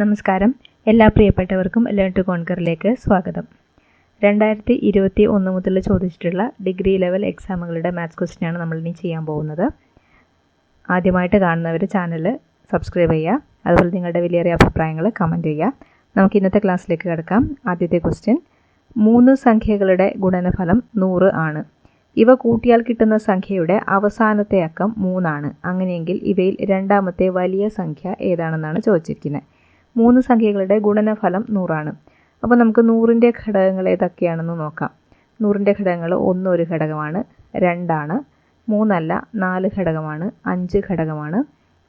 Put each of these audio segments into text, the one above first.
നമസ്കാരം. എല്ലാ പ്രിയപ്പെട്ടവർക്കും ലേൺ ടു കോൺകറിലേക്ക് സ്വാഗതം. രണ്ടായിരത്തി ഇരുപത്തി ഒന്ന് മുതൽ ചോദിച്ചിട്ടുള്ള ഡിഗ്രി ലെവൽ എക്സാമുകളുടെ മാത്സ് ക്വസ്റ്റ്യനാണ് നമ്മൾ ഇനി ചെയ്യാൻ പോകുന്നത്. ആദ്യമായിട്ട് കാണുന്നവർ ചാനൽ സബ്സ്ക്രൈബ് ചെയ്യുക. അതുപോലെ നിങ്ങളുടെ വിലയേറിയ അഭിപ്രായങ്ങൾ കമന്റ് ചെയ്യുക. നമുക്ക് ഇന്നത്തെ ക്ലാസ്സിലേക്ക് കിടക്കാം. ആദ്യത്തെ ക്വസ്റ്റ്യൻ മൂന്ന് സംഖ്യകളുടെ ഗുണനഫലം നൂറ് ആണ്. ഇവ കൂട്ടിയാൽ കിട്ടുന്ന സംഖ്യയുടെ അവസാനത്തെ അക്കം മൂന്നാണ്. അങ്ങനെയെങ്കിൽ ഇവയിൽ രണ്ടാമത്തെ വലിയ സംഖ്യ ഏതാണെന്നാണ് ചോദിച്ചിരിക്കുന്നത് മൂന്ന് സംഖ്യകളുടെ ഗുണനഫലം നൂറാണ്. അപ്പോൾ നമുക്ക് നൂറിന്റെ ഘടകങ്ങൾ ഏതൊക്കെയാണെന്ന് നോക്കാം. നൂറിന്റെ ഘടകങ്ങൾ ഒന്ന് ഒരു ഘടകമാണ് രണ്ടാണ്. മൂന്നല്ല നാല് ഘടകമാണ് അഞ്ച് ഘടകമാണ്.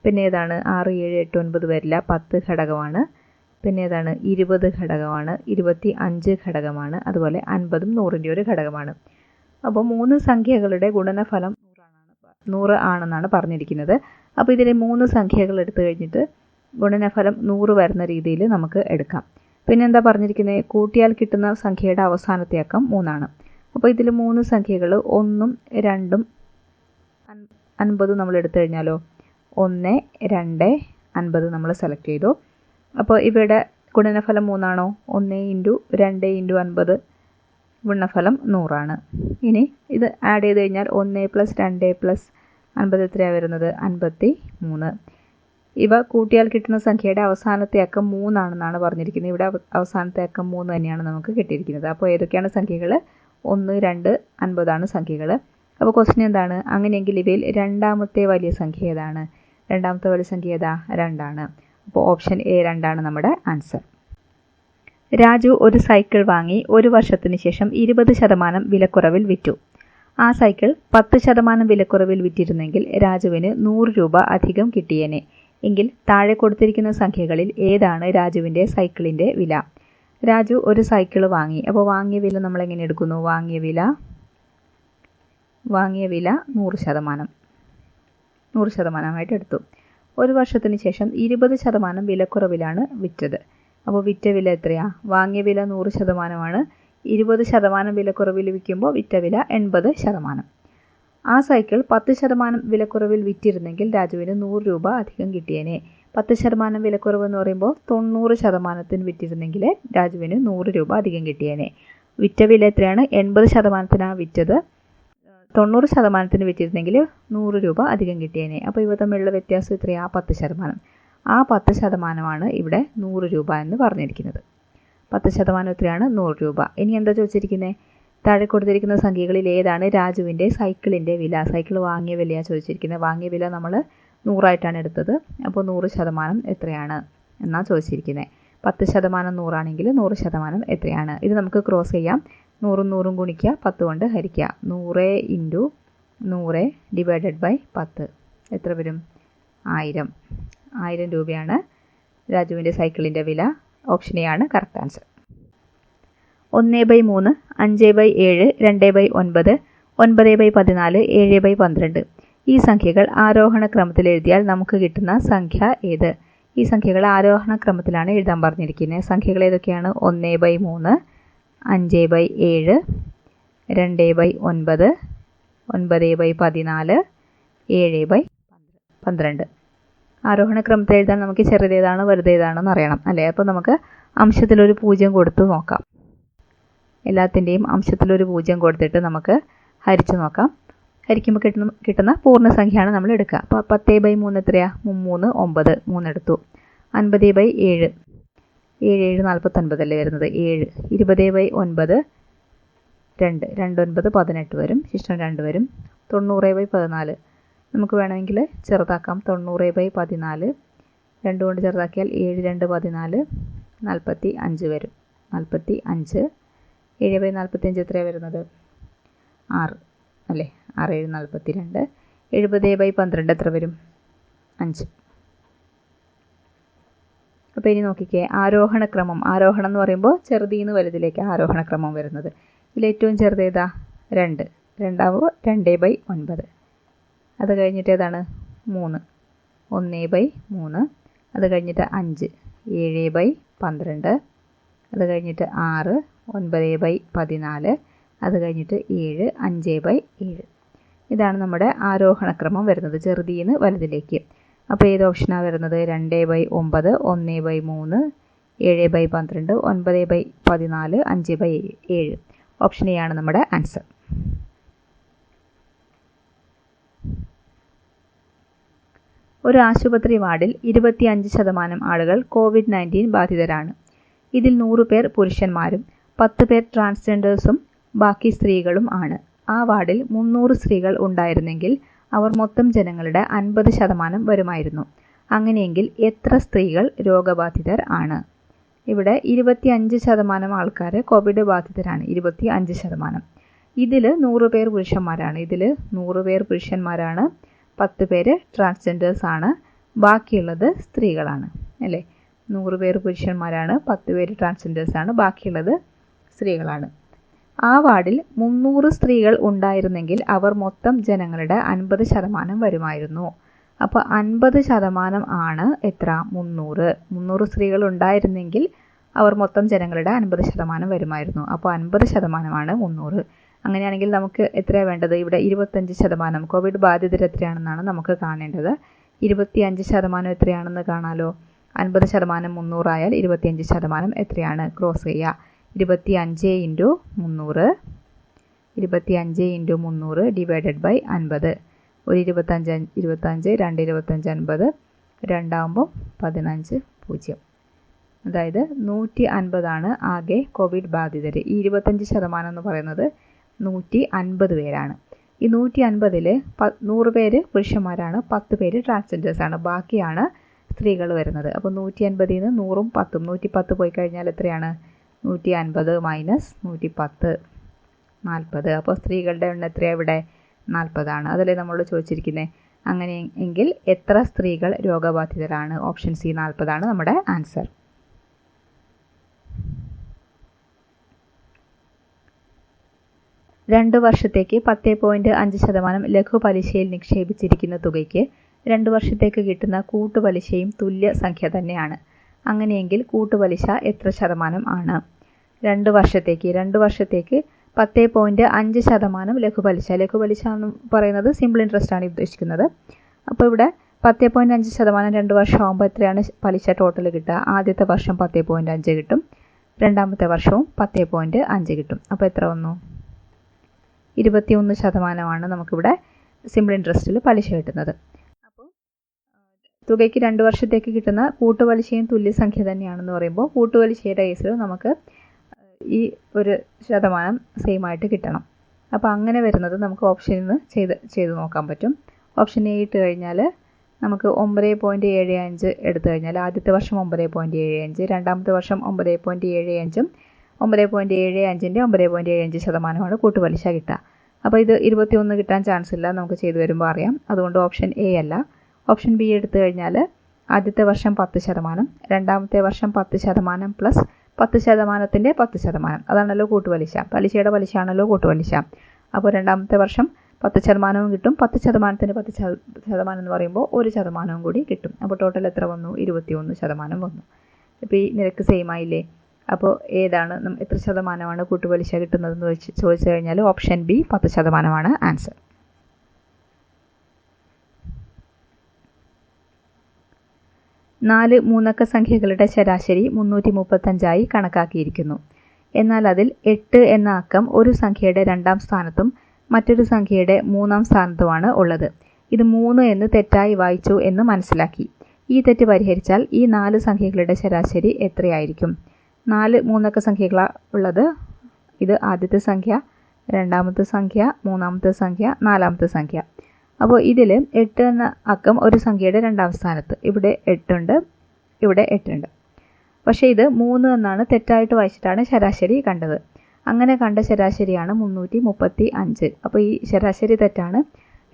പിന്നെ ഏതാണ്? ആറ് ഏഴ് എട്ട് ഒൻപത് വരില്ല പത്ത് ഘടകമാണ്. പിന്നെ ഏതാണ്? ഇരുപത് ഘടകമാണ് ഇരുപത്തി അഞ്ച് ഘടകമാണ് അതുപോലെ അൻപതും നൂറിന്റെ ഒരു ഘടകമാണ്. അപ്പോൾ മൂന്ന് സംഖ്യകളുടെ ഗുണനഫലം നൂറാണ്. നൂറ് ആണെന്നാണ് പറഞ്ഞിരിക്കുന്നത്. അപ്പോൾ ഇതിലെ മൂന്ന് സംഖ്യകൾ എടുത്തു കഴിഞ്ഞിട്ട് ഗുണനഫലം നൂറ് വരുന്ന രീതിയിൽ നമുക്ക് എടുക്കാം. പിന്നെ എന്താ പറഞ്ഞിരിക്കുന്നത് കൂട്ടിയാൽ കിട്ടുന്ന സംഖ്യയുടെ അവസാനത്തെ അക്കം മൂന്നാണ്. അപ്പോൾ ഇതിൽ മൂന്ന് സംഖ്യകൾ ഒന്നും രണ്ടും അൻപതും നമ്മൾ എടുത്തു കഴിഞ്ഞാലോ? ഒന്ന് രണ്ട് അൻപത് നമ്മൾ സെലക്ട് ചെയ്തു. അപ്പോൾ ഇവിടെ ഗുണനഫലം മൂന്നാണോ? ഒന്ന് ഇന്റു രണ്ട് ഇന്റു അൻപത് ഗുണഫലം നൂറാണ്. ഇനി ഇത് ആഡ് ചെയ്ത് കഴിഞ്ഞാൽ ഒന്ന് പ്ലസ് രണ്ട് പ്ലസ് അൻപത് എത്രയാണ് വരുന്നത്? അൻപത്തി മൂന്ന് ഇവ കൂട്ടിയാൽ കിട്ടുന്ന സംഖ്യയുടെ അവസാനത്തെ അക്കം മൂന്നാണെന്നാണ് പറഞ്ഞിരിക്കുന്നത്. ഇവിടെ അവസാനത്തെ അക്കം മൂന്ന് തന്നെയാണ് നമുക്ക് കിട്ടിയിരിക്കുന്നത്. അപ്പോൾ ഏതൊക്കെയാണ് സംഖ്യകൾ ഒന്ന് രണ്ട് അൻപതാണ് സംഖ്യകൾ അപ്പോൾ ക്വസ്റ്റ്യൻ എന്താണ്? അങ്ങനെയെങ്കിൽ ഇവയിൽ രണ്ടാമത്തെ വലിയ സംഖ്യ ഏതാണ്? രണ്ടാമത്തെ വലിയ സംഖ്യ ഏതാ? രണ്ടാണ്. അപ്പോൾ ഓപ്ഷൻ എ രണ്ടാണ് നമ്മുടെ ആൻസർ രാജു ഒരു സൈക്കിൾ വാങ്ങി ഒരു വർഷത്തിന് ശേഷം ഇരുപത് ശതമാനം വിലക്കുറവിൽ വിറ്റു. ആ സൈക്കിൾ പത്ത് ശതമാനം വിലക്കുറവിൽ വിറ്റിരുന്നെങ്കിൽ രാജുവിന് നൂറ് രൂപ അധികം കിട്ടിയേനെ. എങ്കിൽ താഴെ കൊടുത്തിരിക്കുന്ന സംഖ്യകളിൽ ഏതാണ് രാജുവിന്റെ സൈക്കിളിന്റെ വില? രാജു ഒരു സൈക്കിൾ വാങ്ങി. അപ്പോൾ വാങ്ങിയ വില നമ്മൾ എങ്ങനെ എടുക്കുന്നു? വാങ്ങിയ വില വാങ്ങിയ വില നൂറ് ശതമാനം. നൂറ് ശതമാനമായിട്ട് എടുത്തു. ഒരു വർഷത്തിന് ശേഷം ഇരുപത് ശതമാനം വിലക്കുറവിലാണ് വിറ്റത്. അപ്പോൾ വിറ്റ വില എത്രയാ? വാങ്ങിയ വില നൂറ് ശതമാനമാണ്. ഇരുപത് ശതമാനം വിലക്കുറവിൽ വിൽക്കുമ്പോൾ വിറ്റ വില എൺപത് ശതമാനം. ആ സൈക്കിൾ പത്ത് ശതമാനം വിലക്കുറവിൽ വിറ്റിരുന്നെങ്കിൽ രാജുവിന് നൂറ് രൂപ അധികം കിട്ടിയേനെ. പത്ത് ശതമാനം വിലക്കുറവ് എന്ന് പറയുമ്പോൾ തൊണ്ണൂറ് ശതമാനത്തിന് വിറ്റിരുന്നെങ്കിൽ രാജുവിന് നൂറ് രൂപ അധികം കിട്ടിയേനെ. വിറ്റ വില എത്രയാണ്? എൺപത് ശതമാനത്തിനാണ് വിറ്റത്. തൊണ്ണൂറ് ശതമാനത്തിന് വിറ്റിരുന്നെങ്കിൽ നൂറ് രൂപ അധികം കിട്ടിയേനെ. അപ്പോൾ ഇവ തമ്മിലുള്ള വ്യത്യാസം എത്രയാ പത്ത് ശതമാനം. ആ പത്ത് ശതമാനമാണ് ഇവിടെ നൂറ് രൂപ എന്ന് പറഞ്ഞിരിക്കുന്നത്. പത്ത് ശതമാനം എത്രയാണ്? നൂറ് രൂപ. ഇനി എന്താ ചോദിച്ചിരിക്കുന്നത് താഴെ കൊടുത്തിരിക്കുന്ന സംഖ്യകളിൽ ഏതാണ്? രാജുവിന്റെ സൈക്കിളിന്റെ വില. സൈക്കിൾ വാങ്ങിയ വിലയാണ് ചോദിച്ചിരിക്കുന്നത്. വാങ്ങിയ വില നമ്മൾ നൂറായിട്ടാണ് എടുത്തത്. അപ്പോൾ നൂറ് ശതമാനം എത്രയാണ് എന്നാണ് ചോദിച്ചിരിക്കുന്നത് പത്ത് ശതമാനം നൂറാണെങ്കിൽ നൂറ് ശതമാനം എത്രയാണ്? ഇത് നമുക്ക് ക്രോസ് ചെയ്യാം. നൂറും നൂറും ഗുണിക്കുക പത്ത് കൊണ്ട് ഹരിക്കുക. നൂറ് ഇന്റു നൂറ് ഡിവൈഡഡ് ബൈ പത്ത്. എത്ര വരും? ആയിരം. ആയിരം രൂപയാണ് രാജുവിന്റെ സൈക്കിളിന്റെ വില. ഓപ്ഷൻ എ ആണ്. Correct answer. ഒന്ന് ബൈ മൂന്ന് അഞ്ച് ബൈ ഏഴ് രണ്ട് ബൈ ഒൻപത് ഒൻപത് ബൈ പതിനാല് ഏഴ് ബൈ പന്ത്രണ്ട്. ഈ സംഖ്യകൾ ആരോഹണ ക്രമത്തിൽ എഴുതിയാൽ നമുക്ക് കിട്ടുന്ന സംഖ്യ ഏത്? ഈ സംഖ്യകൾ ആരോഹണ ക്രമത്തിലാണ് എഴുതാൻ പറഞ്ഞിരിക്കുന്നത്. സംഖ്യകൾ ഏതൊക്കെയാണ്? ഒന്ന് ബൈ മൂന്ന് അഞ്ച് ബൈ ഏഴ് രണ്ട് ബൈ ഒൻപത് ഒൻപത് ബൈ പതിനാല് ഏഴ് ബൈ പന്ത്രണ്ട്. ആരോഹണ ക്രമത്തിൽ എഴുതാൻ നമുക്ക് ചെറുതേതാണ് വലുതേതാണെന്ന് അറിയണം അല്ലേ? അപ്പോൾ നമുക്ക് അംശത്തിലൊരു പൂജ്യം കൊടുത്ത് നോക്കാം. എല്ലാത്തിന്റെയും അംശത്തിലൊരു പൂജ്യം കൊടുത്തിട്ട് നമുക്ക് ഹരിച്ചു നോക്കാം. ഹരിക്കുമ്പോൾ കിട്ടുന്ന കിട്ടുന്ന പൂർണസംഖ്യയാണ് നമ്മൾ എടുക്കുക. അപ്പോൾ പത്തേ ബൈ മൂന്ന് എത്രയാ? മൂന്ന് ഒമ്പത് മൂന്നെടുത്തു. അൻപത് ബൈ ഏഴ്. ഏഴ് ഏഴ് നാൽപ്പത്തൊൻപതല്ലേ വരുന്നത്? ഏഴ്. ഇരുപത് ബൈ ഒൻപത് രണ്ട്. രണ്ട് ഒൻപത് പതിനെട്ട് വരും. ശിഷ്ടം രണ്ട് വരും. തൊണ്ണൂറ് ബൈ പതിനാല്. നമുക്ക് വേണമെങ്കിൽ ചെറുതാക്കാം. തൊണ്ണൂറ് ബൈ പതിനാല്. രണ്ട് കൊണ്ട് ചെറുതാക്കിയാൽ ഏഴ് രണ്ട് പതിനാല്. നാൽപ്പത്തി അഞ്ച് വരും. നാൽപ്പത്തി അഞ്ച്. ഏഴ് ബൈ നാൽപ്പത്തി അഞ്ച് എത്രയാണ് വരുന്നത്? ആറ്. അല്ലേ? ആറ് ഏഴ് നാൽപ്പത്തി രണ്ട് എഴുപത് ബൈ പന്ത്രണ്ട് എത്ര വരും? അഞ്ച്. അപ്പോൾ ഇനി നോക്കിക്കേ. ആരോഹണ ക്രമം. ആരോഹണം എന്ന് പറയുമ്പോൾ ചെറുതീന്ന് വലുതിലേക്ക് ആരോഹണ ക്രമം വരുന്നത്. ഇതിൽ ഏറ്റവും ചെറുത് ഏതാ? രണ്ട്. രണ്ടാവുമ്പോൾ രണ്ട് ബൈ ഒൻപത്. അത് കഴിഞ്ഞിട്ട് ഏതാണ്? മൂന്ന്. ഒന്ന് ബൈ മൂന്ന്. അത് കഴിഞ്ഞിട്ട് അഞ്ച്. ഏഴ് ബൈ പന്ത്രണ്ട്. അത് കഴിഞ്ഞിട്ട് ആറ്. ഒൻപത് ബൈ പതിനാല് അത് കഴിഞ്ഞിട്ട് ഏഴ് അഞ്ച് ബൈ ഏഴ്. ഇതാണ് നമ്മുടെ ആരോഹണക്രമം വരുന്നത് ചെറുതീന്ന് വലുതിലേക്ക്. അപ്പോൾ ഏത് ഓപ്ഷനാണ് വരുന്നത്? രണ്ട് ബൈ ഒമ്പത് ഒന്ന് ബൈ മൂന്ന് ഏഴ് ബൈ പന്ത്രണ്ട് ഒൻപത് ബൈ പതിനാല് അഞ്ച് ബൈ ഏഴ്. ഓപ്ഷൻ എ ആണ് നമ്മുടെ ആൻസർ ഒരു ആശുപത്രി വാർഡിൽ ഇരുപത്തിയഞ്ച് ശതമാനം ആളുകൾ കോവിഡ് നയന്റീൻ ബാധിതരാണ്. ഇതിൽ നൂറ് പേർ പുരുഷന്മാരും പത്ത് പേർ ട്രാൻസ്ജെൻഡേഴ്സും ബാക്കി സ്ത്രീകളും ആണ്. ആ വാർഡിൽ മുന്നൂറ് സ്ത്രീകൾ ഉണ്ടായിരുന്നെങ്കിൽ അവർ മൊത്തം ജനങ്ങളുടെ അൻപത് ശതമാനം വരുമായിരുന്നു. അങ്ങനെയെങ്കിൽ എത്ര സ്ത്രീകൾ രോഗബാധിതർ ആണ്? ഇവിടെ ഇരുപത്തിയഞ്ച് ശതമാനം ആൾക്കാർ കോവിഡ് ബാധിതരാണ്. ഇരുപത്തി അഞ്ച് ശതമാനം. ഇതിൽ നൂറ് പേർ പുരുഷന്മാരാണ്. ഇതിൽ നൂറ് പേർ പുരുഷന്മാരാണ്. പത്ത് പേര് ട്രാൻസ്ജെൻഡേഴ്സ് ആണ്. ബാക്കിയുള്ളത് സ്ത്രീകളാണ്. അല്ലേ? നൂറ് പേർ പുരുഷന്മാരാണ്. പത്ത് പേര് ട്രാൻസ്ജെൻഡേഴ്സ് ആണ്. ബാക്കിയുള്ളത് സ്ത്രീകളാണ്. ആ വാർഡിൽ മുന്നൂറ് സ്ത്രീകൾ ഉണ്ടായിരുന്നെങ്കിൽ അവർ മൊത്തം ജനങ്ങളുടെ അൻപത് ശതമാനം വരുമായിരുന്നു. അപ്പോൾ അൻപത് ശതമാനം ആണ് എത്ര? മുന്നൂറ്. മുന്നൂറ് സ്ത്രീകൾ ഉണ്ടായിരുന്നെങ്കിൽ അവർ മൊത്തം ജനങ്ങളുടെ അൻപത് ശതമാനം വരുമായിരുന്നു. അപ്പോൾ അൻപത് ശതമാനമാണ് മുന്നൂറ്. അങ്ങനെയാണെങ്കിൽ നമുക്ക് എത്രയാണ് വേണ്ടത്? ഇവിടെ ഇരുപത്തഞ്ച് ശതമാനം. കോവിഡ് ബാധിതർ എത്രയാണെന്നാണ് നമുക്ക് കാണേണ്ടത്. ഇരുപത്തിയഞ്ച് ശതമാനം എത്രയാണെന്ന് കാണാലോ? അൻപത് ശതമാനം മുന്നൂറായാൽ ഇരുപത്തിയഞ്ച് ശതമാനം എത്രയാണ്? ക്രോസ് ചെയ്യുക ഇരുപത്തി അഞ്ച് ഇന്റു മുന്നൂറ്. ഇരുപത്തി അഞ്ച് ഇന്റു മുന്നൂറ് ഡിവൈഡഡ് ബൈ അൻപത്. ഒരു ഇരുപത്തഞ്ച് ഇരുപത്തഞ്ച് രണ്ട് ഇരുപത്തഞ്ച് അൻപത്. രണ്ടാകുമ്പോൾ പതിനഞ്ച് പൂജ്യം. അതായത് നൂറ്റി അൻപതാണ് ആകെ കോവിഡ് ബാധിതർ ഈ ഇരുപത്തഞ്ച് ശതമാനം എന്ന് പറയുന്നത് നൂറ്റി അൻപത് പേരാണ്. ഈ നൂറ്റി അൻപതിൽ പ നൂറ് പേര് പുരുഷന്മാരാണ് പത്ത് പേര് ട്രാൻസ്ജെൻഡേഴ്സാണ്. ബാക്കിയാണ് സ്ത്രീകൾ വരുന്നത്. അപ്പോൾ നൂറ്റി അൻപതിൽ നിന്ന് നൂറും പത്തും. നൂറ്റി പത്ത് പോയി കഴിഞ്ഞാൽ എത്രയാണ്? നൂറ്റി അൻപത് മൈനസ് നൂറ്റി പത്ത് നാൽപ്പത്. അപ്പോൾ സ്ത്രീകളുടെ എണ്ണം എത്രയാണ് ഇവിടെ? നാൽപ്പതാണ്. അതല്ലേ നമ്മളോട് ചോദിച്ചിരിക്കുന്നത് അങ്ങനെ എങ്കിൽ എത്ര സ്ത്രീകൾ രോഗബാധിതരാണ്? ഓപ്ഷൻ സി നാൽപ്പതാണ് നമ്മുടെ ആൻസർ. രണ്ട് വർഷത്തേക്ക് പത്ത് പോയിന്റ് അഞ്ച് ശതമാനം ലഘു പലിശയിൽ നിക്ഷേപിച്ചിരിക്കുന്ന തുകയ്ക്ക് രണ്ട് വർഷത്തേക്ക് കിട്ടുന്ന കൂട്ടുപലിശയും തുല്യ സംഖ്യ തന്നെയാണ്. അങ്ങനെയെങ്കിൽ കൂട്ടുപലിശ എത്ര ശതമാനം ആണ്? രണ്ട് വർഷത്തേക്ക് രണ്ട് വർഷത്തേക്ക് പത്ത് പോയിന്റ് അഞ്ച് ശതമാനം ലഘുപലിശ ലഘുപലിശ എന്ന് പറയുന്നത് സിമ്പിൾ ഇൻട്രസ്റ്റ് ആണ് ഉദ്ദേശിക്കുന്നത്. അപ്പോൾ ഇവിടെ പത്ത് പോയിന്റ് അഞ്ച് ശതമാനം രണ്ട് വർഷം ആകുമ്പോൾ എത്രയാണ് പലിശ ടോട്ടൽ കിട്ടുക? ആദ്യത്തെ വർഷം പത്ത് പോയിന്റ് അഞ്ച് കിട്ടും. രണ്ടാമത്തെ വർഷവും പത്ത് പോയിന്റ് അഞ്ച് കിട്ടും. അപ്പോൾ എത്ര വന്നു? ഇരുപത്തിയൊന്ന് ശതമാനമാണ് നമുക്കിവിടെ സിമ്പിൾ ഇൻട്രസ്റ്റിൽ പലിശ കിട്ടുന്നത്. തുകയ്ക്ക് രണ്ട് വർഷത്തേക്ക് കിട്ടുന്ന കൂട്ടുപലിശയും തുല്യസംഖ്യ തന്നെയാണെന്ന് പറയുമ്പോൾ കൂട്ടുപലിശയുടെ കേസിൽ നമുക്ക് ഈ ഒരു ശതമാനം സെയിം ആയിട്ട് കിട്ടണം. അപ്പോൾ അങ്ങനെ വരുന്നത് നമുക്ക് ഓപ്ഷനിൽ നിന്ന് ചെയ്ത് ചെയ്ത് നോക്കാൻ പറ്റും. ഓപ്ഷൻ എ ഇട്ട് കഴിഞ്ഞാൽ നമുക്ക് ഒമ്പത് പോയിന്റ് ഏഴ് അഞ്ച് എടുത്തു കഴിഞ്ഞാൽ ആദ്യത്തെ വർഷം ഒമ്പത് പോയിന്റ് ഏഴ് അഞ്ച് രണ്ടാമത്തെ വർഷം ഒമ്പത് പോയിന്റ് ഏഴ് അഞ്ചും ഒമ്പത് പോയിന്റ് ഏഴ് അഞ്ചിന്റെ ഒമ്പത് പോയിന്റ് ഏഴ് അഞ്ച് ശതമാനമാണ് കൂട്ടുപലിശ കിട്ടുക. അപ്പോൾ ഇത് ഇരുപത്തിയൊന്ന് കിട്ടാൻ ചാൻസ് ഇല്ല നമുക്ക് ചെയ്തു വരുമ്പോൾ അറിയാം. അതുകൊണ്ട് ഓപ്ഷൻ എ അല്ല. ഓപ്ഷൻ ബി എടുത്തു കഴിഞ്ഞാൽ ആദ്യത്തെ വർഷം പത്ത് ശതമാനം രണ്ടാമത്തെ വർഷം പത്ത് ശതമാനം പ്ലസ് പത്ത് ശതമാനത്തിന്റെ പത്ത് ശതമാനം. അതാണല്ലോ കൂട്ടുപലിശ പലിശയുടെ പലിശയാണല്ലോ കൂട്ടുപലിശ അപ്പോൾ രണ്ടാമത്തെ വർഷം പത്ത് ശതമാനവും കിട്ടും. പത്ത് ശതമാനത്തിന്റെ പത്ത് ശതമാനം എന്ന് പറയുമ്പോൾ ഒരു ശതമാനവും കൂടി കിട്ടും. അപ്പോൾ ടോട്ടൽ എത്ര വന്നു? ഇരുപത്തിയൊന്ന് ശതമാനം വന്നു. ഇപ്പോൾ ഈ നിരക്ക് സെയിം ആയില്ലേ? അപ്പോൾ ഏതാണ്? എത്ര ശതമാനമാണ് കൂട്ടുപലിശ കിട്ടുന്നതെന്ന് ചോദിച്ച് ചോദിച്ചു കഴിഞ്ഞാൽ ഓപ്ഷൻ ബി പത്ത് ശതമാനമാണ് ആൻസർ. നാല് മൂന്നക്ക സംഖ്യകളുടെ ശരാശരി മുന്നൂറ്റി മുപ്പത്തഞ്ചായി കണക്കാക്കിയിരിക്കുന്നു. എന്നാൽ അതിൽ എട്ട് എന്ന അക്കം ഒരു സംഖ്യയുടെ രണ്ടാം സ്ഥാനത്തും മറ്റൊരു സംഖ്യയുടെ മൂന്നാം സ്ഥാനത്തുമാണ് ഉള്ളത്. ഇത് മൂന്ന് എന്ന് തെറ്റായി വായിച്ചു എന്ന് മനസ്സിലാക്കി. ഈ തെറ്റ് പരിഹരിച്ചാൽ ഈ നാല് സംഖ്യകളുടെ ശരാശരി എത്രയായിരിക്കും? നാല് മൂന്നക്ക സംഖ്യകളാ ഉള്ളത്. ഇത് ആദ്യത്തെ സംഖ്യ രണ്ടാമത്തെ സംഖ്യ മൂന്നാമത്തെ സംഖ്യ നാലാമത്തെ സംഖ്യ. അപ്പോൾ ഇതിൽ എട്ട് എന്ന അക്കം ഒരു സംഖ്യയുടെ രണ്ടാം സ്ഥാനത്ത്. ഇവിടെ എട്ടുണ്ട് ഇവിടെ എട്ടുണ്ട്. പക്ഷേ ഇത് മൂന്ന് എന്നാണ് തെറ്റായിട്ട് വായിച്ചിട്ടാണ് ശരാശരി കണ്ടത്. അങ്ങനെ കണ്ട ശരാശരിയാണ് മുന്നൂറ്റി മുപ്പത്തി അഞ്ച് അപ്പോൾ ഈ ശരാശരി തെറ്റാണ്.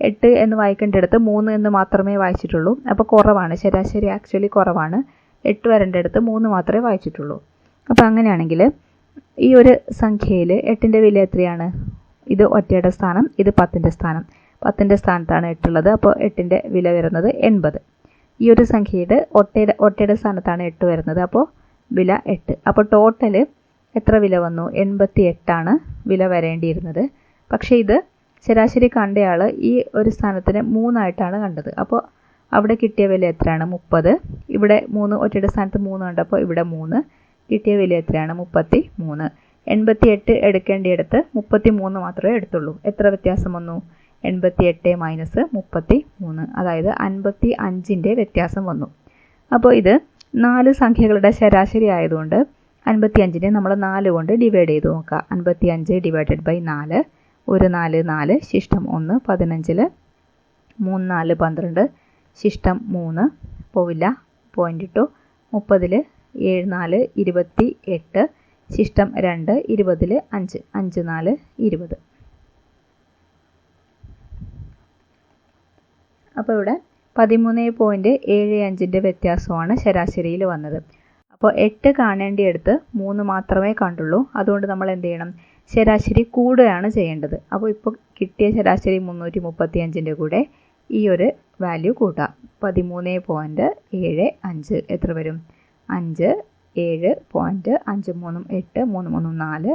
എട്ട് എന്ന് വായിക്കേണ്ടടുത്ത് മൂന്ന് എന്ന് മാത്രമേ വായിച്ചിട്ടുള്ളൂ. അപ്പോൾ കുറവാണ്. ശരാശരി ആക്ച്വലി കുറവാണ്. എട്ട് വരേണ്ടടുത്ത് മൂന്ന് മാത്രമേ വായിച്ചിട്ടുള്ളൂ. അപ്പോൾ അങ്ങനെയാണെങ്കിൽ ഈ ഒരു സംഖ്യയിൽ എട്ടിന്റെ വില എത്രയാണ്? ഇത് ഒറ്റയുടെ സ്ഥാനം ഇത് പത്തിന്റെ സ്ഥാനം. പത്തിന്റെ സ്ഥാനത്താണ് എട്ടുള്ളത്. അപ്പോൾ എട്ടിന്റെ വില വരുന്നത് എൺപത്. ഈ ഒരു സംഖ്യയുടെ ഒട്ടയുടെ ഒട്ടയുടെ സ്ഥാനത്താണ് എട്ട് വരുന്നത്. അപ്പോൾ വില എട്ട്. അപ്പോൾ ടോട്ടൽ എത്ര വില വന്നു? എൺപത്തി എട്ടാണ് വില വരേണ്ടിയിരുന്നത്. പക്ഷേ ഇത് ശരാശരി കണ്ടയാൾ ഈ ഒരു സ്ഥാനത്തിന് മൂന്നായിട്ടാണ് കണ്ടത്. അപ്പോൾ അവിടെ കിട്ടിയ വില എത്രയാണ്? മുപ്പത്. ഇവിടെ മൂന്ന് ഒറ്റയുടെ സ്ഥാനത്ത് മൂന്ന് കണ്ടപ്പോൾ ഇവിടെ മൂന്ന്. കിട്ടിയ വില എത്രയാണ്? മുപ്പത്തി മൂന്ന് എൺപത്തി എട്ട് എടുക്കേണ്ടിയിടത്ത് മുപ്പത്തി മൂന്ന് മാത്രമേ എടുത്തുള്ളൂ. എത്ര വ്യത്യാസം വന്നു? എൺപത്തി എട്ട് മൈനസ് മുപ്പത്തി മൂന്ന് അതായത് അൻപത്തി അഞ്ചിന്റെ വ്യത്യാസം വന്നു. അപ്പോൾ ഇത് നാല് സംഖ്യകളുടെ ശരാശരി ആയതുകൊണ്ട് അൻപത്തി അഞ്ചിനെ നമ്മൾ നാല് കൊണ്ട് ഡിവൈഡ് ചെയ്ത് നോക്കുക. അൻപത്തി അഞ്ച് ഡിവൈഡഡ് ബൈ നാല്. ഒരു നാല് നാല് ശിഷ്ടം ഒന്ന് പതിനഞ്ചിൽ മൂന്ന് നാല് പന്ത്രണ്ട് ശിഷ്ടം മൂന്ന് പോവില്ല പോയിന്റ് ഇട്ടു. മുപ്പതിൽ ഏഴ് നാല് ഇരുപത്തി എട്ട് ശിഷ്ടം രണ്ട് ഇരുപതിൽ അഞ്ച് അഞ്ച് നാല് ഇരുപത്. അപ്പോൾ ഇവിടെ പതിമൂന്ന് പോയിന്റ് ഏഴ് അഞ്ചിന്റെ വ്യത്യാസമാണ് ശരാശരിയിൽ വന്നത്. അപ്പോൾ എട്ട് കാണേണ്ടിയെടുത്ത് മൂന്ന് മാത്രമേ കണ്ടുള്ളൂ. അതുകൊണ്ട് നമ്മൾ എന്ത് ചെയ്യണം? ശരാശരി കൂടുകയാണ് ചെയ്യേണ്ടത്. അപ്പോൾ ഇപ്പോൾ കിട്ടിയ ശരാശരി മുന്നൂറ്റി മുപ്പത്തി അഞ്ചിന്റെ കൂടെ ഈ ഒരു വാല്യൂ കൂട്ടാം. പതിമൂന്ന് പോയിന്റ് ഏഴ് അഞ്ച് എത്ര വരും? അഞ്ച് ഏഴ് പോയിന്റ് അഞ്ച് മൂന്നും എട്ട് മൂന്ന് മൂന്നും നാല്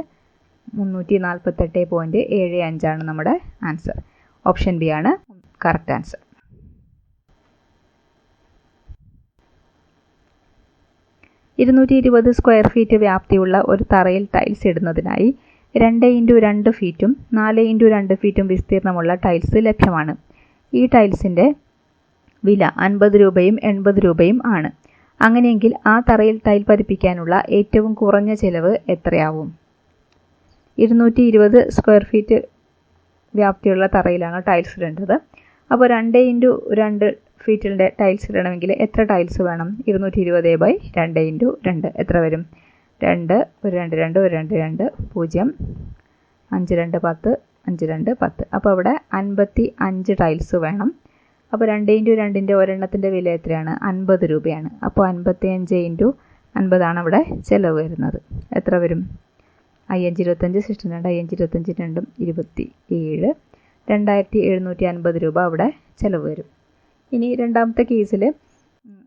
മുന്നൂറ്റി നാൽപ്പത്തെട്ട് പോയിന്റ് ഏഴ് അഞ്ചാണ് നമ്മുടെ ആൻസർ ഓപ്ഷൻ ബി ആണ്. കറക്റ്റ് ആൻസർ ഇരുന്നൂറ്റി ഇരുപത് സ്ക്വയർ ഫീറ്റ് വ്യാപ്തിയുള്ള ഒരു തറയിൽ ടൈൽസ് ഇടുന്നതിനായി രണ്ട് ഇന്റു രണ്ട് ഫീറ്റും നാല് ഇന്റു രണ്ട് ഫീറ്റും വിസ്തീർണമുള്ള ടൈൽസ് ലഭ്യമാണ്. ഈ ടൈൽസിന്റെ വില അൻപത് രൂപയും എൺപത് രൂപയും ആണ്. അങ്ങനെയെങ്കിൽ ആ തറയിൽ ടൈൽ പതിപ്പിക്കാനുള്ള ഏറ്റവും കുറഞ്ഞ ചിലവ് എത്രയാവും? ഇരുന്നൂറ്റി ഇരുപത് സ്ക്വയർ ഫീറ്റ് വ്യാപ്തിയുള്ള തറയിലാണ് ടൈൽസ് ഇടേണ്ടത്. അപ്പോൾ രണ്ട് ഇന്റു രണ്ട് ഫീറ്റിന്റെ ടൈൽസ് ഇടണമെങ്കിൽ എത്ര ടൈൽസ് വേണം? ഇരുന്നൂറ്റി ഇരുപത് ബൈ രണ്ട് ഇന്റു രണ്ട്. എത്ര വരും? രണ്ട് ഒരു രണ്ട് രണ്ട് ഒരു രണ്ട് രണ്ട് പൂജ്യം. അഞ്ച് രണ്ട് പത്ത് അഞ്ച് രണ്ട് പത്ത്. അപ്പോൾ അവിടെ അൻപത്തി അഞ്ച് ടൈൽസ് വേണം. അപ്പോൾ രണ്ട് ഇന്റു രണ്ടിന്റെ ഒരെണ്ണത്തിന്റെ വില എത്രയാണ്? അൻപത് രൂപയാണ്. അപ്പോൾ അൻപത്തി അഞ്ച് ഇന്റു അൻപതാണ് അവിടെ ചിലവ് വരുന്നത്. എത്ര വരും? അയ്യഞ്ച് ഇരുപത്തഞ്ച് സിസ്റ്റം രണ്ട് അയ്യഞ്ച് ഇരുപത്തഞ്ച് രണ്ടും ഇരുപത്തി ഏഴ് രണ്ടായിരത്തി എഴുന്നൂറ്റി അൻപത് രൂപ അവിടെ ചിലവ് വരും. ഇനി രണ്ടാമത്തെ കേസിൽ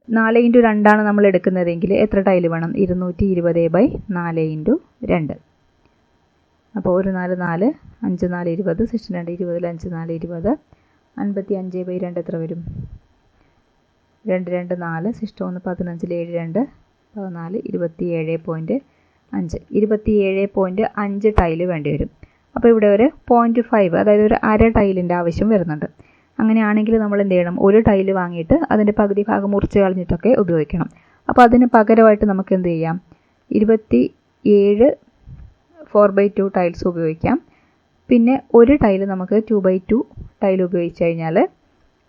നാല് ഇന്റു രണ്ടാണ് നമ്മൾ എടുക്കുന്നതെങ്കിൽ എത്ര ടൈൽ വേണം? ഇരുന്നൂറ്റി ഇരുപത് ബൈ നാല് ഇന്റു രണ്ട്. അപ്പോൾ ഒരു നാല് നാല് അഞ്ച് നാല് ഇരുപത് സെക്ഷൻ രണ്ട് ഇരുപതിൽ അഞ്ച് നാല് ഇരുപത് അൻപത്തി അഞ്ച് ബൈ രണ്ട് എത്ര വരും? രണ്ട് രണ്ട് നാല് സിസ്റ്റം ഒന്ന് പതിനഞ്ചിൽ ഏഴ് രണ്ട് പതിനാല് ഇരുപത്തി ഏഴ് പോയിന്റ് അഞ്ച്. ഇരുപത്തി ഏഴ് പോയിന്റ് അഞ്ച് ടൈൽ വേണ്ടി വരും. അപ്പോൾ ഇവിടെ ഒരു പോയിന്റ് ഫൈവ് അതായത് ഒരു അര ടൈലിന്റെ ആവശ്യം വരുന്നുണ്ട്. അങ്ങനെയാണെങ്കിൽ നമ്മൾ എന്ത് ചെയ്യണം? ഒരു ടൈൽ വാങ്ങിയിട്ട് അതിന്റെ പകുതി ഭാഗം മുറിച്ച് കളഞ്ഞിട്ടൊക്കെ ഉപയോഗിക്കണം. അപ്പോൾ അതിന് പകരമായിട്ട് നമുക്ക് എന്ത് ചെയ്യാം? ഇരുപത്തി ഏഴ് ഫോർ ബൈ ടു ടൈൽസ് ഉപയോഗിക്കാം. പിന്നെ ഒരു ടൈൽ നമുക്ക് ടു ബൈ ടു ടൈൽ ഉപയോഗിച്ച് കഴിഞ്ഞാൽ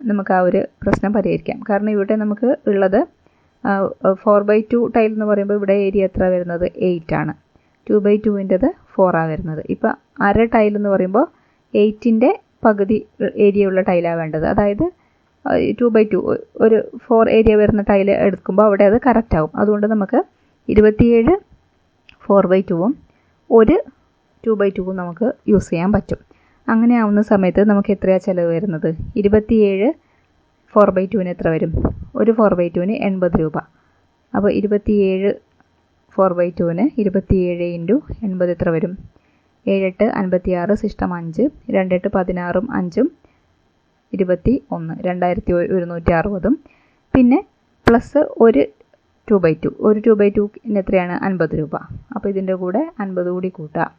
നമുക്ക് ആ ഒരു പ്രശ്നം പരിഹരിക്കാം. കാരണം ഇവിടെ നമുക്ക് ഉള്ളത് ഫോർ ബൈ ടു ടൈൽ എന്ന് പറയുമ്പോൾ ഇവിടെ ഏരിയ എത്ര വരുന്നത്? എയ്റ്റ് ആണ്. ടു ബൈ ടുവിന്റെത് ഫോറാണ് വരുന്നത്. ഇപ്പോൾ അര ടൈൽ എന്ന് പറയുമ്പോൾ എയ്റ്റിന്റെ പകുതി ഏരിയ ഉള്ള ടൈലാണ് വേണ്ടത്. അതായത് ടു ബൈ ടു ഒരു ഫോർ ഏരിയ വരുന്ന ടൈൽ എടുക്കുമ്പോൾ അവിടെ അത് കറക്റ്റ് ആവും. അതുകൊണ്ട് നമുക്ക് ഇരുപത്തിയേഴ് ഫോർ ബൈ ടുവും ഒരു ടു ബൈ ടുവും നമുക്ക് യൂസ് ചെയ്യാൻ പറ്റും. അങ്ങനെ ആവുന്ന സമയത്ത് നമുക്ക് എത്രയാണ് ചിലവ് വരുന്നത്? ഇരുപത്തിയേഴ് ഫോർ ബൈ ടുവിന് എത്ര വരും? ഒരു ഫോർ ബൈ ടുവിന് എൺപത് രൂപ. അപ്പോൾ ഇരുപത്തിയേഴ് ഫോർ ബൈ ടുവിന് ഇരുപത്തിയേഴ് ഇന്റു എൺപത് എത്ര വരും? ഏഴെട്ട് അൻപത്തിയാറ് സിസ്റ്റം അഞ്ച് രണ്ടെട്ട് പതിനാറും അഞ്ചും ഇരുപത്തി ഒന്ന് രണ്ടായിരത്തി ഒരുന്നൂറ്റി അറുപതും. പിന്നെ പ്ലസ് ഒരു ടു ബൈ ടു ഒരു ടു ബൈ ടുന് എത്രയാണ്? അൻപത് രൂപ. അപ്പോൾ ഇതിന്റെ കൂടെ അൻപത് കൂടി കൂട്ടുക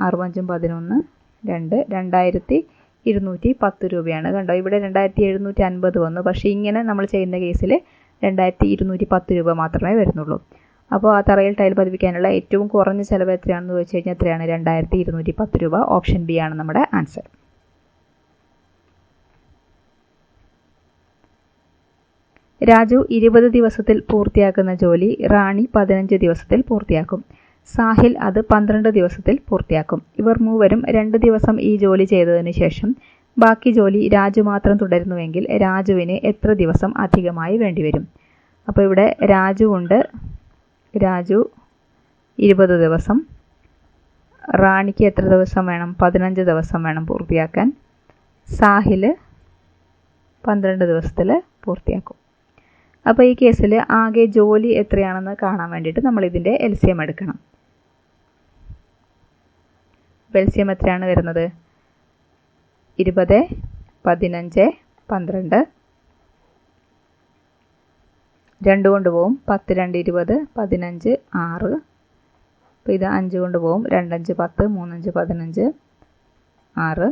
ആറും അഞ്ചും പതിനൊന്ന് രണ്ട് രണ്ടായിരത്തി ഇരുന്നൂറ്റി പത്ത് രൂപയാണ്. കണ്ടോ? ഇവിടെ രണ്ടായിരത്തി എഴുന്നൂറ്റി അൻപത് വന്നു. പക്ഷേ ഇങ്ങനെ നമ്മൾ ചെയ്യുന്ന കേസിൽ രണ്ടായിരത്തി ഇരുന്നൂറ്റി പത്ത് രൂപ മാത്രമേ വരുന്നുള്ളൂ. അപ്പോൾ ആ തറയിൽ ടൈൽ പതിപ്പിക്കാനുള്ള ഏറ്റവും കുറഞ്ഞ ചിലവ് എത്രയാണെന്ന് ചോദിച്ചു കഴിഞ്ഞാൽ എത്രയാണ്? രണ്ടായിരത്തി ഇരുന്നൂറ്റി പത്ത് രൂപ. ഓപ്ഷൻ ബി ആണ് നമ്മുടെ ആൻസർ. രാജു ഇരുപത് ദിവസത്തിൽ പൂർത്തിയാക്കുന്ന ജോലി റാണി പതിനഞ്ച് ദിവസത്തിൽ പൂർത്തിയാക്കും. സാഹിൽ അത് പന്ത്രണ്ട് ദിവസത്തിൽ പൂർത്തിയാക്കും. ഇവർ മൂവരും രണ്ട് ദിവസം ഈ ജോലി ചെയ്തതിന് ശേഷം ബാക്കി ജോലി രാജു മാത്രം തുടരുന്നുവെങ്കിൽ രാജുവിന് എത്ര ദിവസം അധികമായി വേണ്ടിവരും? അപ്പോൾ ഇവിടെ രാജു ഉണ്ട്. രാജു ഇരുപത് ദിവസം. റാണിക്ക് എത്ര ദിവസം വേണം? പതിനഞ്ച് ദിവസം വേണം പൂർത്തിയാക്കാൻ. സാഹിൽ പന്ത്രണ്ട് ദിവസത്തിൽ പൂർത്തിയാക്കും. അപ്പോൾ ഈ കേസിൽ ആകെ ജോലി എത്രയാണെന്ന് കാണാൻ വേണ്ടിയിട്ട് നമ്മൾ ഇതിന്റെ എം എടുക്കണം. എൽ സി എം എത്രയാണ് വരുന്നത്? ഇരുപത് പതിനഞ്ച് പന്ത്രണ്ട് രണ്ട് കൊണ്ട് പോവും പത്ത് രണ്ട് ഇരുപത് പതിനഞ്ച് ആറ്. അപ്പോൾ ഇത് അഞ്ച് കൊണ്ട് പോവും രണ്ടഞ്ച് പത്ത് മൂന്നഞ്ച് പതിനഞ്ച് ആറ്.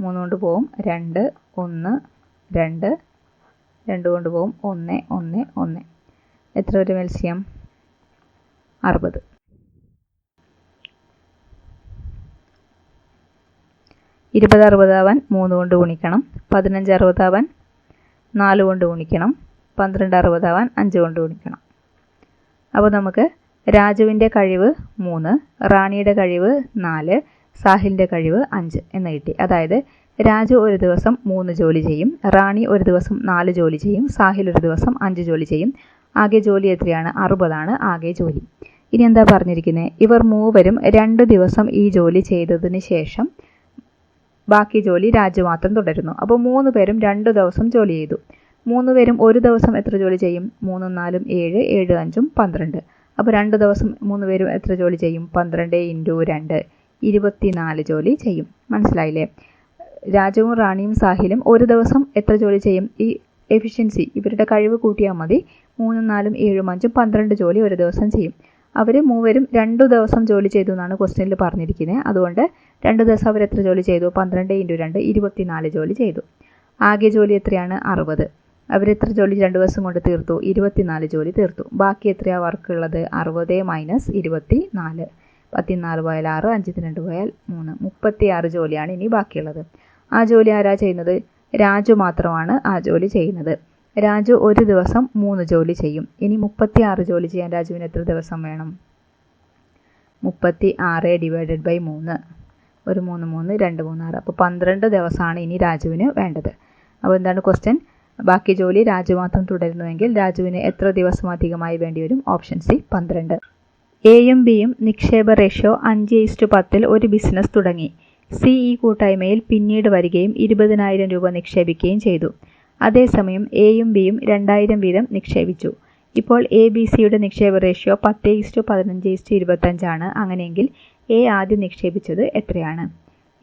മൂന്ന് കൊണ്ട് പോവും രണ്ട് ഒന്ന് രണ്ട്. രണ്ട് കൊണ്ട് പോവും ഒന്ന് ഒന്ന് ഒന്ന്. എത്ര വരും എൽസിയം അറുപത്. ഇരുപത് അറുപതാവാൻ മൂന്ന് കൊണ്ട് ഗുണിക്കണം. പതിനഞ്ച് അറുപതാവാൻ നാല് കൊണ്ട് ഗുണിക്കണം. പന്ത്രണ്ട് അറുപതാവാൻ അഞ്ച് കൊണ്ട് ഗുണിക്കണം. അപ്പോൾ നമുക്ക് രാജുവിന്റെ കഴിവ് മൂന്ന് റാണിയുടെ കഴിവ് നാല് സാഹിലിന്റെ കഴിവ് അഞ്ച് എന്ന് കിട്ടി. അതായത് രാജു ഒരു ദിവസം മൂന്ന് ജോലി ചെയ്യും റാണി ഒരു ദിവസം നാല് ജോലി ചെയ്യും സാഹിൽ ഒരു ദിവസം അഞ്ച് ജോലി ചെയ്യും. ആകെ ജോലി എത്രയാണ്? അറുപതാണ് ആകെ ജോലി. ഇനി എന്താ പറഞ്ഞിരിക്കുന്നത് ഇവർ മൂവരും രണ്ട് ദിവസം ഈ ജോലി ചെയ്തതിന് ശേഷം ബാക്കി ജോലി രാജു മാത്രം തുടരുന്നു. അപ്പോൾ മൂന്ന് പേരും രണ്ട് ദിവസം ജോലി ചെയ്തു. മൂന്ന് പേരും ഒരു ദിവസം എത്ര ജോലി ചെയ്യും? മൂന്നും നാലും ഏഴ് ഏഴ് അഞ്ചും പന്ത്രണ്ട്. അപ്പോൾ രണ്ട് ദിവസം മൂന്ന് പേരും എത്ര ജോലി ചെയ്യും? പന്ത്രണ്ട് ഇന്റു രണ്ട് ഇരുപത്തിനാല് ജോലി ചെയ്യും. മനസ്സിലായില്ലേ? രാജവും റാണിയും സാഹിലും ഒരു ദിവസം എത്ര ജോലി ചെയ്യും? ഈ എഫിഷ്യൻസി ഇവരുടെ കഴിവ് കൂട്ടിയാൽ മതി. മൂന്നും നാലും ഏഴും അഞ്ചും പന്ത്രണ്ട് ജോലി ഒരു ദിവസം ചെയ്യും. അവർ മൂവരും രണ്ടു ദിവസം ജോലി ചെയ്തു എന്നാണ് ക്വസ്റ്റ്യനിൽ പറഞ്ഞിരിക്കുന്നത് അതുകൊണ്ട് രണ്ട് ദിവസം അവർ എത്ര ജോലി ചെയ്തു? പന്ത്രണ്ട് ഇന്റു രണ്ട് ഇരുപത്തിനാല് ജോലി ചെയ്തു. ആകെ ജോലി എത്രയാണ്? അറുപത്. അവരെത്ര ജോലി രണ്ട് ദിവസം കൊണ്ട് തീർത്തു. ഇരുപത്തിനാല് ജോലി തീർത്തു. ബാക്കി എത്രയാണ് വർക്ക് ഉള്ളത് അറുപത് മൈനസ് ഇരുപത്തി നാല് പത്തിനാല് പോയാൽ ആറ് അഞ്ചിന് രണ്ട് പോയാൽ മൂന്ന്. മുപ്പത്തി ആറ് ജോലിയാണ് ഇനി ബാക്കിയുള്ളത്. ആ ജോലി ആരാ ചെയ്യുന്നത്? രാജു മാത്രമാണ് ആ ജോലി ചെയ്യുന്നത്. രാജു ഒരു ദിവസം മൂന്ന് ജോലി ചെയ്യും. ഇനി മുപ്പത്തി ആറ് ജോലി ചെയ്യാൻ രാജുവിന് എത്ര ദിവസം വേണം? മുപ്പത്തി ആറ് ഡിവൈഡഡ് ബൈ മൂന്ന്. ഒരു മൂന്ന് മൂന്ന് രണ്ട് മൂന്ന് ആറ് അപ്പോൾ പന്ത്രണ്ട് ദിവസമാണ് ഇനി രാജുവിന് വേണ്ടത്. അപ്പോൾ എന്താണ് ക്വസ്റ്റ്യൻ? ബാക്കി ജോലി രാജു മാത്രം തുടരുന്നുവെങ്കിൽ രാജുവിന് എത്ര ദിവസം അധികമായി വേണ്ടിവരും? ഓപ്ഷൻ സി പന്ത്രണ്ട്. എയും ബിയും നിക്ഷേപ റേഷ്യോ അഞ്ച് ഈസ്റ്റു പത്തിൽ ഒരു ബിസിനസ് തുടങ്ങി. സി ഈ കൂട്ടായ്മയിൽ പിന്നീട് വരികയും ഇരുപതിനായിരം രൂപ നിക്ഷേപിക്കുകയും ചെയ്തു. അതേസമയം എയും ബിയും രണ്ടായിരം വീതം നിക്ഷേപിച്ചു. ഇപ്പോൾ എ ബി സിയുടെ നിക്ഷേപ റേഷ്യോ പത്ത് ഈസ്റ്റു പതിനഞ്ച് ഈസ്റ്റു ഇരുപത്തഞ്ചാണ് അങ്ങനെയെങ്കിൽ എ ആദ്യം നിക്ഷേപിച്ചത് എത്രയാണ്?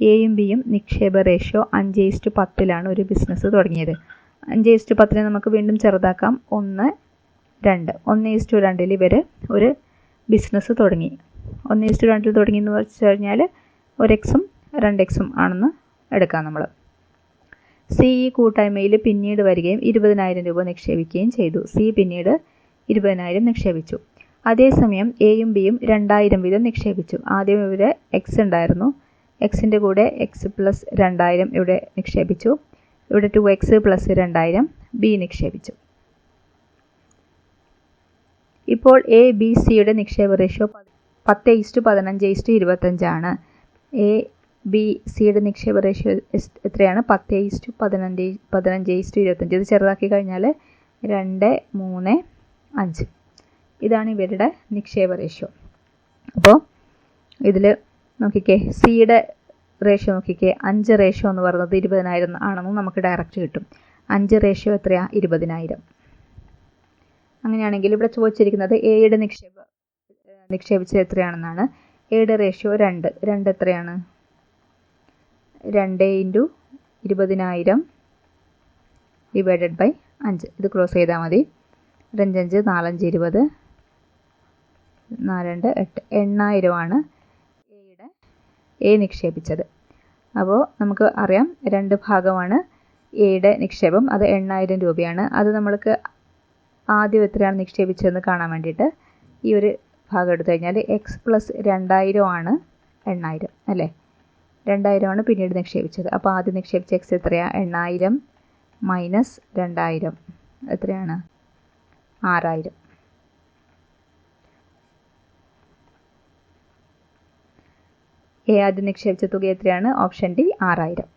എയും ബിയും നിക്ഷേപ റേഷ്യോ അഞ്ച് ഈസ്റ്റു പത്തിലാണ് ഒരു ബിസിനസ് തുടങ്ങിയത്. അഞ്ച് ഈസ്റ്റു പത്തിനെ നമുക്ക് വീണ്ടും ചെറുതാക്കാം. ഒന്ന് രണ്ട്. ഒന്ന് ഈസ്റ്റു രണ്ടിൽ ഇവർ ഒരു ബിസിനസ് തുടങ്ങി. ഒന്ന് ഈസ്റ്റു രണ്ടിൽ തുടങ്ങി എന്ന് വെച്ച് കഴിഞ്ഞാൽ ഒരു എക്സും രണ്ട് എക്സും ആണെന്ന് എടുക്കാം നമ്മൾ. സി ഈ കൂട്ടായ്മയിൽ പിന്നീട് വരികയും ഇരുപതിനായിരം രൂപ നിക്ഷേപിക്കുകയും ചെയ്തു. സി പിന്നീട് ഇരുപതിനായിരം നിക്ഷേപിച്ചു. അതേസമയം എയും ബിയും രണ്ടായിരം വീതം നിക്ഷേപിച്ചു. ആദ്യം ഇവിടെ എക്സ് ഉണ്ടായിരുന്നു. എക്സിന്റെ കൂടെ എക്സ് പ്ലസ് രണ്ടായിരം ഇവിടെ നിക്ഷേപിച്ചു. ഇവിടെ ടു എക്സ് പ്ലസ് രണ്ടായിരം ബി നിക്ഷേപിച്ചു. ഇപ്പോൾ എ ബി സിയുടെ നിക്ഷേപ റേഷ്യോ പത്ത് ഈസ്റ്റു പതിനഞ്ച് ഈസ്റ്റു ഇരുപത്തഞ്ചാണ് എ ബി സിയുടെ നിക്ഷേപ റേഷ്യോ എത്രയാണ്? പത്ത് ഈസ്റ്റു പതിനഞ്ച് പതിനഞ്ച് ഈസ്റ്റു ഇരുപത്തഞ്ച്. ഇത് ചെറുതാക്കി കഴിഞ്ഞാൽ രണ്ട് മൂന്ന് അഞ്ച്. ഇതാണ് ഇവരുടെ നിക്ഷേപ റേഷ്യോ അപ്പോൾ ഇതിൽ നോക്കിക്കേ. സിയുടെ റേഷ്യോ നോക്കിക്കേ. അഞ്ച് റേഷ്യോ എന്ന് പറയുന്നത് ഇരുപതിനായിരം ആണെന്ന് നമുക്ക് ഡയറക്റ്റ് കിട്ടും. അഞ്ച് റേഷ്യോ എത്രയാ? ഇരുപതിനായിരം. അങ്ങനെയാണെങ്കിൽ ഇവിടെ ചോദിച്ചിരിക്കുന്നത് എയുടെ നിക്ഷേപ നിക്ഷേപിച്ചത് എത്രയാണെന്നാണ്. എയുടെ റേഷ്യോ രണ്ട്. രണ്ട് എത്രയാണ്? രണ്ട് ഇന്റു ഇരുപതിനായിരം ഡിവൈഡഡ് ബൈ അഞ്ച്. ഇത് ക്രോസ് ചെയ്താൽ മതി. രണ്ടഞ്ച് നാലഞ്ച് ഇരുപത് നാലണ്ട് എട്ട്. എണ്ണായിരമാണ്. എ നിക്ഷേപിച്ചത്. അപ്പോൾ നമുക്ക് അറിയാം രണ്ട് ഭാഗമാണ് എയുടെ നിക്ഷേപം. അത് എണ്ണായിരം രൂപയാണ്. അത് നമ്മൾക്ക് ആദ്യം എത്രയാണ് നിക്ഷേപിച്ചതെന്ന് കാണാൻ വേണ്ടിയിട്ട് ഈ ഒരു ഭാഗം എടുത്തു കഴിഞ്ഞാൽ എക്സ് പ്ലസ് രണ്ടായിരം ആണ് എണ്ണായിരം അല്ലേ? രണ്ടായിരമാണ് പിന്നീട് നിക്ഷേപിച്ചത്. അപ്പോൾ ആദ്യം നിക്ഷേപിച്ച എക്സ് എത്രയാണ് എണ്ണായിരം മൈനസ് രണ്ടായിരം. എത്രയാണ്? ആറായിരം. എ ആദ്യം നിക്ഷേപിച്ച തുക എത്രയാണ്? ഓപ്ഷൻ ഡി ആറായിരം.